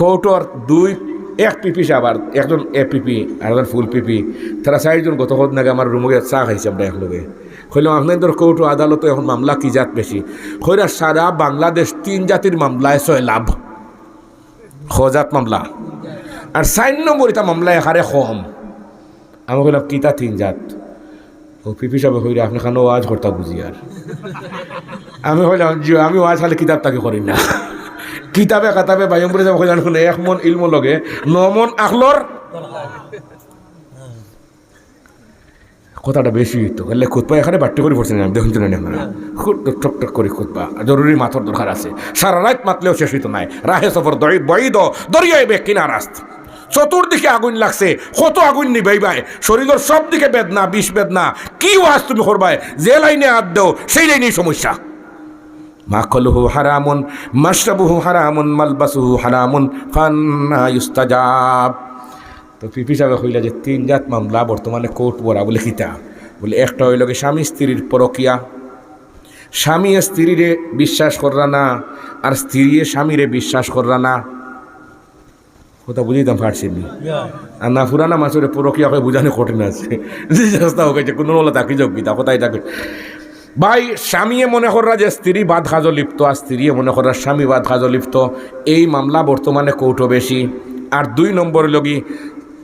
কৌটোর দুই, এক পিপি আবার, একজন এ পিপি আর একজন ফুল পিপি। তারা চারিজন গত হোক নাকি আমার রুমে চা খাইছে আমরা একলগে। কইলাম আপনাদের কৌটো আদালতে এখন মামলা কি জাত বেশি কইরা সারা বাংলাদেশ তিন জাতির মামলায় ছয় লাভ। খজাত মামলা। আর চার নম্বর এটা মামলা এখারে কম। আমি কইলাম কিতা তিন জাত? ও পিপি সাহেব কইরা আপনি খানো ওয়াজ করতা বুঝি আর আমি কইলাম জি আমি ওয়াজ খালে কিতাব তাকে করি না। কিতাবে, কাতাবে বায়ুমপুরে যাব শুনে এক মন ইলম লগে, ন মন আখলর। কথাটা বেশি হইতো বললে খুতবা এখানে বাট্টি করে পড়ছেন আমি, দেখুন না আমরা খুব টক টক করে খুতবা জরুরি মাথার দরকার আছে। সারা রাত মাতলেও শেষ হইতো নাই। রাহে সফর দই বই দ দরিয়ায় বে কিনার রাস্ত চতুর্দিকে আগুন লাগছে, কত আগুন নিবাই ভাই শরীরের সব দিকে বেদনা, বিষ বেদনা, কি ওয়াজ তুমি করবাই? যে লাইনে হাত দেও, সেই লাইনেই সমস্যা। মাকলুহু হারামুন মাশরাবুহু হারামুন মালবাসুহু হারামুন ফান্না ইউস্তাজাব। তো পিপি সাহেব কইলা যে তিন জাত মামলা বর্তমানে কোর্ট বরা বলে কিতা? বলে একটা হইল কি স্বামী স্ত্রীর পরকিয়া স্বামী স্ত্রীরে বিশ্বাস কররা না আর স্ত্রীয়ে স্বামীরে বিশ্বাস কররা না। কথা বুঝিতাম পারছি নি? আর না ফুরানা মাছের পরকিয়া হয়ে বুঝানো কঠিন আছে। যে রাস্তা হোক কোনো হলো তাকি যোগ বিতা কোথায় তাকে। ভাই, স্বামীয়ে মনে করা যে স্ত্রী বাদ কাজ লিপ্ত আর স্ত্রী মনে করার স্বামী বাদ কাজ লিপ্ত, এই মামলা বর্তমানে কৌটো বেশি। আর দুই নম্বর লগি,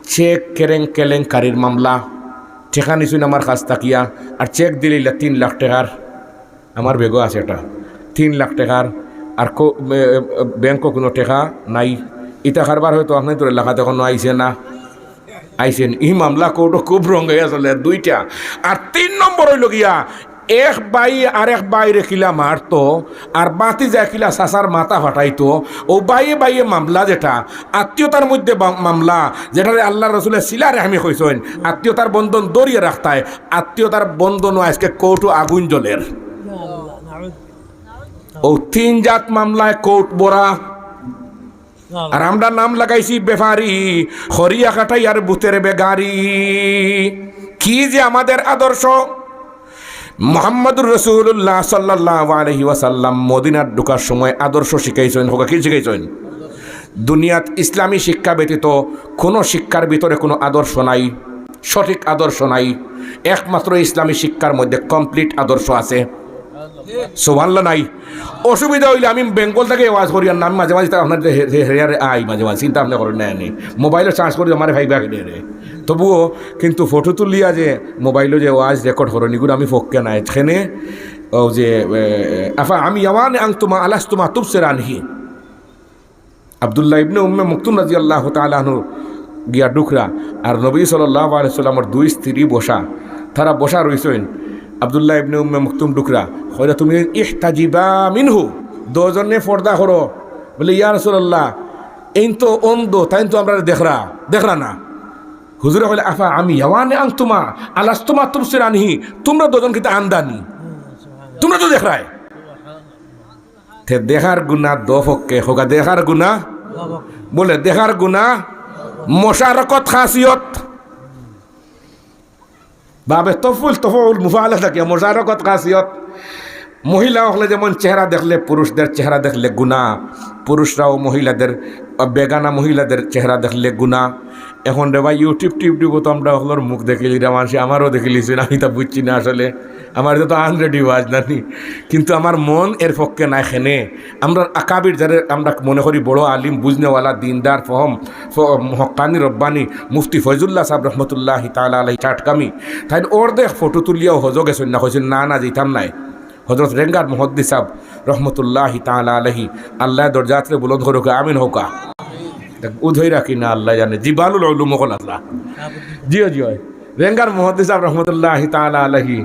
চেক কেরেং কেলেঙ্কারির মামলা। ঠেকা নিছুন আমার কাজ তাকিয়া। আর চেক দিলে তিন লাখ টাকার, আমার বেগও আছে এটা, তিন লাখ টাকার। আর কো ব্যাংকও কোনো টাকা নাই। ইটা কারবার হয়তো আপনি তোর এলাকাতে এখনও আইসে না। আইসেন ই মামলা কোর্টও খুব রঙে আসলে দুইটা। আর তিন নম্বর হইল গিয়া এক বাই আর এক বাই রেখিলা মারতো, আর বাতি যা কিলা সাসার মাথা ফাটাইতো। ও বাইয়ে বাইয়ে মামলা যেটা, আত্মীয়তার মধ্যে মামলা, যেটারে আল্লাহ রসুলের শিলা রেহামি কইসেন আত্মীয়তার বন্ধন দরিয়ে রাখতায়, আত্মীয়তার বন্ধনও আজকে কোর্টও আগুন জ্বলের। ও তিন জাত মামলায় কোর্ট বরা। আর আমরা নাম লাগাইছি বেফারি, হরিয়া কাটাই আর বুতের বেগারি। কি যে আমাদের আদর্শ। মোহাম্মদুর রসুল্লাহ সাল্লাহ আলহি ওয়াসাল্লাম মদিনার ঢুকার সময় আদর্শ শিখাইছেন। হোক, কি শিখাইছেন? দুনিয়াত ইসলামী শিক্ষা ব্যতীত কোনো শিক্ষার ভিতরে কোনো আদর্শ নাই, সঠিক আদর্শ নাই। একমাত্র ইসলামী শিক্ষার মধ্যে কমপ্লিট আদর্শ আছে। সোভাল্লা নাই। অসুবিধা হইলে আমি বেঙ্গল থেকে ওয়াজ করি আর আমি মাঝে মাঝে আপনার হেয়ারে আই মাঝে মাঝে, চিন্তা ভাবনা করেন না নি মোবাইলে চার্জ করি, আমার ভাই ব্যাগ তবুও কিন্তু ফটো তুলিয়া যে মোবাইলে যে ওয়াজ রেকর্ড করেন এগুলো আমি ফক্কে নাই। এখানে ও যে আফা, আমি আওয়ান আং তোমা আলাস তোমা তুবসে রানহি আবদুল্লাহ ইবনে উম্মে মুক্তুম রাজি আল্লাহ তালাহনু গিয়া ডুকরা আর নবী সাল্লাহ আলাইসাল্লামর দুই স্ত্রী বসা। তারা বসা রইছেন। আবদুল্লাহ ইবনে উম্মে মুক্তুম ডুকরা হয়তো তুমি ইহতাজিবা মিনহু দুজনে পর্দা করো বলে, ইয়া রসুল্লাহ এই তো অন্ধ তাই তো আমরা দেখরা দেখরা না। হুজুরে বলে আফা, আমি ইয়াওয়ানে আং তোমা আলাস তোমা তুমসির আনহি তোমরা দুজন কিন্তু আন্দানি তোমরা তো দেখরায়। তে দেখার গুণা দফককে হোকা দেখার গুণা বলে, দেখার গুণা মশারকত খাসিয়ত। বাবে তফুল তফুল মুফালা থাকে মশারকত খাসিয়ত। মহিলা হলে যেমন চেহারা দেখলে পুরুষদের চেহারা দেখলে গুণা, পুরুষরাও মহিলাদের, বেগানা মহিলাদের চেহারা দেখলে গুণা। এখন রে ভাই ইউটিউব টিউটিউব তো আমরা ওগুলোর মুখ দেখিলি রে মানুষ আমারও দেখিলিছি না আমি তা বুঝছি না আসলে। আমার তো আনরেডি ওয়াজ নানি। কিন্তু আমার মন এর পক্ষে না খেনে। আমরা আকাবির যাদের আমরা মনে করি বড় আলিম, বুঝনেওয়ালা, দিনদার, ফহম হকানি, রব্বানি, মুফতি ফয়জুল্লাহ সাহেব রহমতুল্লাহ তালা আলাই চাটকামি। তাই ওর দেখ ফটো তুলিয়াও হজ গেছেন না কইছেন, না না, যেতাম নাই। হজরত রেঙ্গার মহদ্দি সাহ রহমতুল্লাহ তালা আলহি আল্লাহ দরজাত্রে বুলন্দ হোক আমিন হোকা উধই রাখি না আল্লাহ জানে জিবালুল আল্লাহ। জিও জিও। রেঙ্গার মহদ্দি সাহ রহমতুল্লাহ তালা আলহি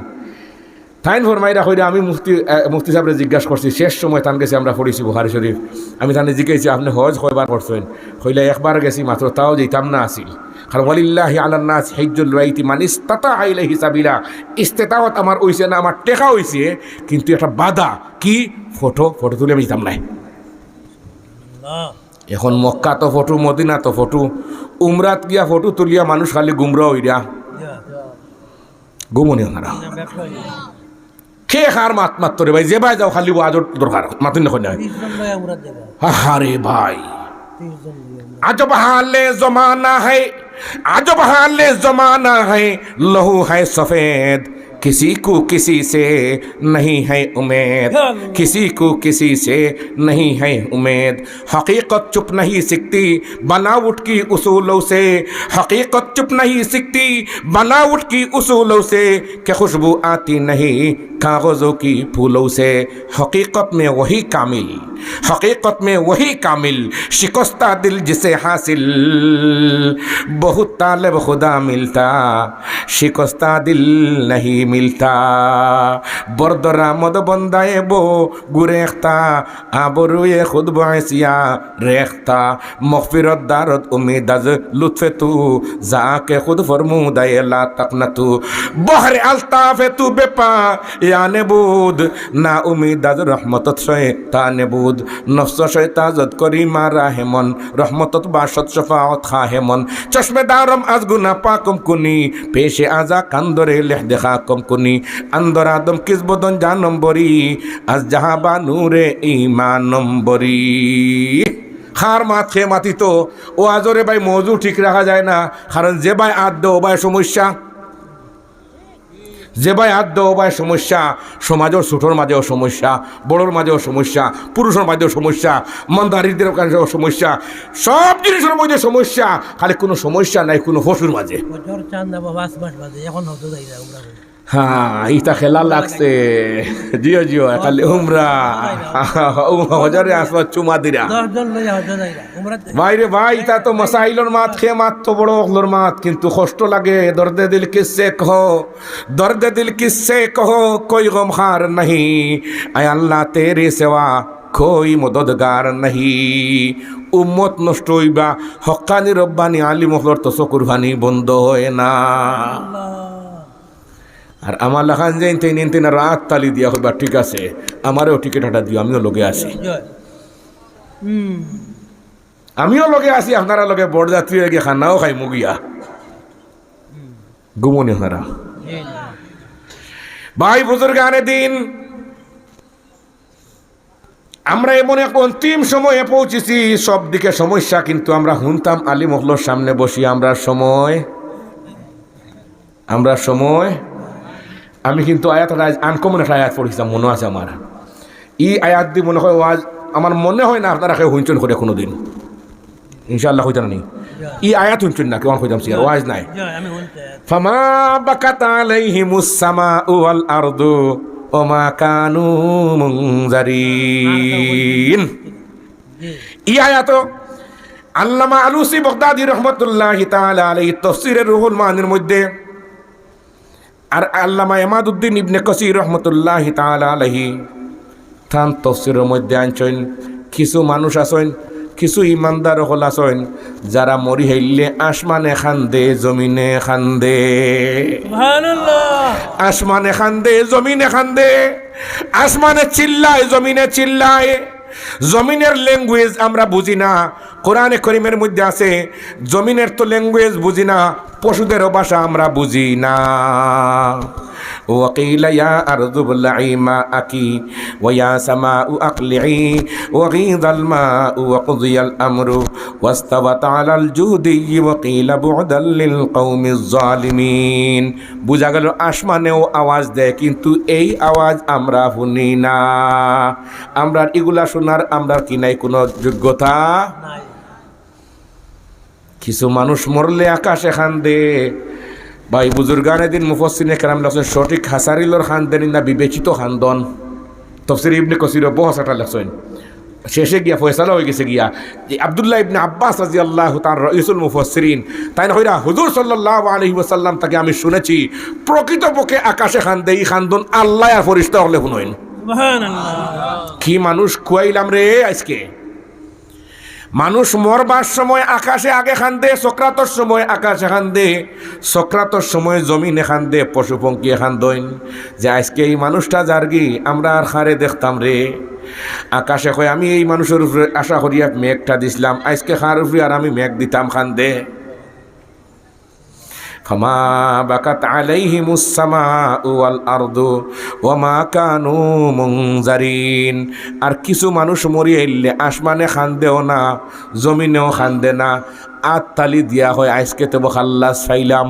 তাইন ফরমাইরা কইরা আমি মুফতি মুফতি সাহেবরে জিজ্ঞাসা করছি শেষ সময় তান গেছি আমরা পড়েছি বুহারি শরীফ। আমি তানে জিজ্ঞাসি আপনি হজ কয়বার করছেন কইলে একবার গেছি মাত্র তাও যেতাম না আসিল। কারণ ওয়ালিল্লাহি আলান নাস হিজ্জুল বাইতি মান ইস্তাতা আইলাহি সাবিলা। ইস্তেতাওয়াত আমার হইছে না আমার টেকা হইছে কিন্তু একটা বাধা। কি? ফটো ফটো তুলে আমি যেতাম নাই। এখন মক্কা তো ফটো মদিনা তো ফটো উমরাত গিয়া ফটো তুলিয়া মানুষ খালি গুমরা হইরা। গুমনি ওনারা খে হার মাত মাত ভাই? যে ভাই যাও খালি আজর দরকার। মাতিন নখন নাই হারে ভাই আজব হালে জমানা হে আজব হালে জমানা হে লহু হে সফেদ। किसी को किसी से नहीं है उम्मीद। किसी को किसी से नहीं है उम्मीद। हकीकत चुप नहीं सीखती बनावट की उसूलों से। हकीकत चुप नहीं सीखती बनावट की उसूलों से। कि खुशबू आती नहीं कागज़ों की फूलों से। हकीकत में वही कामिल हकीकत में वही कामिल। शिकस्ता दिल जिसे हासिल बहुत तालब खुदा मिलता शिकस्ता दिल नहीं मिलता बरदरा मद बंदाए बो गुरेख्ता आबरुए खुद बासिया रेख्ता मखफिरत दारत उम्मीद अज लुत्फ तू जाके खुद फरमूदाए ला तकन तू बहर अल्ताफ तू बेपा या नेबूद ना उम्मीद अज रहमत शैता नेबूद नफ्स शैता जद करी मारा हेमन रहमत बाशत शफात खा हेमन चश्मेदार দারম আজ গুনা পাকম কুনি পেশে আজা কান্দরে লেহ দেখা কম কুনি আন্দর আদম কিস বদন যা নম্বরি, আজ জাহাবা নূরে ইমা নম্বরি। খার মাত খেয়ে মাতিত, ও আজরে ভাই মজু ঠিক রাখা যায় না, কারণ যে ভাই আদ্য, ও ভাই সমস্যা। যে ভাই আদ্য দেওয়া ভাই সমস্যা সমাজের ছোটোর মাঝেও সমস্যা, বড়োর মাঝেও সমস্যা, পুরুষের মাঝেও সমস্যা মন্দারিদের কাছেও সমস্যা, সব জিনিসের মধ্যে সমস্যা, খালি কোনো সমস্যা নাই, কোনো হসুর মাঝে। এখন হ্যাঁ ইটা খেলা লাগছে। জিও জিও খালি উমরা। হজরে আসবা চুমা দিরা। উমরা ভাইরে ভাই তা তো মসাইলর মাত খেয়ে মাত তো বড় মাত কিন্তু কষ্ট লাগে। দর্দে দিল কিসে কহো দর্দে দিল কিসে কহো কই গম হার नहीं আয় আল্লাহ তেরে সেবা কই মদদগার নাহি। উম্মত নষ্ট হইবা হকানি রব্বানি আলী মহলর তো চকুর ভানি বন্ধ হয় না। আর আমার লাখান যে তিন তিন রাত তালি দিয়া হইবা ঠিক আছে। আমারও টিকিট হাটা দিও আমিও লগে আছি। আমিও লগে আছি আপনারা লগে বরযাত্রী গিয়ে খানাও খাই মুগিয়া। ঘুমনি আপনারা। জি জি। ভাই বুজুর্গ আনে দিন আমরা এমন এক অন্তিম সময়ে পৌঁছেছি সব দিকে সমস্যা কিন্তু আমরা শুনতাম আলী মহলোর সামনে বসি আমরা সময় আমরা সময় আমি কিন্তু আয়াত আজ আনকমন একটা আয়াত পড়েছিলাম মনে আছে আমার। ই আয়াত দিয়ে মনে হয় ওয়াজ আমার মনে হয় না আপনারা কেউ হুঞ্চন করে কোনো দিন ইনশাল্লাহ হইতাম নি। ই আয়াত হুঞ্চন না কেমন হইতাম সিয়া ওয়াজ নাই। ফামা বাকাত আলাইহিম ওয়াল আরদু ওমা কানু মুনজারিন। ই আয়াত আল্লামা আলুসি বগদাদি রহমতুল্লাহ তাআলা আলাইহি তাফসীরের রুহুল মানির মধ্যে আর আল্লামা এমাদউদ্দিন ইবনে কসির রহমতুল্লাহ আলাইহি। থান তফসিরের মধ্যে আনছেন কিছু মানুষ আছেন কিছু ইমানদার হল আছেন যারা মরি হইলে আসমানে খান্দে জমিনে খান্দে সুবহানাল্লাহ। আসমানে খান্দে জমিনে খান্দে আসমানে চিল্লায় জমিনে চিল্লায়। জমিনের ল্যাঙ্গুয়েজ আমরা বুঝি না। কোরআনে করিমের মধ্যে আছে জমিনের তো ল্যাঙ্গুয়েজ বুঝি না। পশুদেরও ভাষা আমরা বুঝি না وقيل يا أرض ابلعي ماءك ويا سماء أقلعي وغيض الماء وقضي الأمر واستوت على الجودي وقيل بعدا للقوم الظالمين বুঝা গেল আসমানেও আওয়াজ দেয় কিন্তু এই আওয়াজ আমরা শুনি না আমরা এগুলা শোনার আমরা কি নাই কোনো যোগ্যতা নাই কিছু মানুষ মরলে আকাশে খান দে। ভাই বুজুর্গানে দিন মুফসিনে কেরাম লাগছেন সঠিক হাসারিলর খানদেন না বিবেচিত খান্দন। তফসির ইবনে কসির বহসাটা লাগছেন শেষে গিয়া ফয়সালা হয়ে গেছে গিয়া যে আবদুল্লাহ ইবনে আব্বাস রাজি আল্লাহ তার রইসুল মুফসিরিন তাই না হইরা হুজুর সাল্লাহ আলহি ওসাল্লাম তাকে আমি শুনেছি প্রকৃতপক্ষে আকাশে খান দে এই খান্দন আল্লাহ আর ফরিস্তা হলে শুনইন কি মানুষ খুয়াইলাম রে আজকে? মানুষ মরবার সময় আকাশে আগে খান দে সক্রাতর সময় আকাশে খান দে সক্রাতর সময় জমিনে খান্দে, পশু পঙ্কি খান দইন যে আজকে এই মানুষটা যার্গি আমরা আর খারে দেখতাম রে। আকাশে কয়, আমি এই মানুষের উপরে আশা করিয়া মেঘটা দিছিলাম। আজকে খার উপরে আর আমি মেঘ দিতাম খান্দে। ফামা বাকাত আলাইহিমুস সামাউ ওয়াল আরদু ওয়ামা কানু মুনজারিন। আর কিছু মানুষ মরি এলে আসমানে খান্দেও না, জমিনেও খান্দে না। আত দিয়া হয়, আজকে তো খাল্লাস ফাইলাম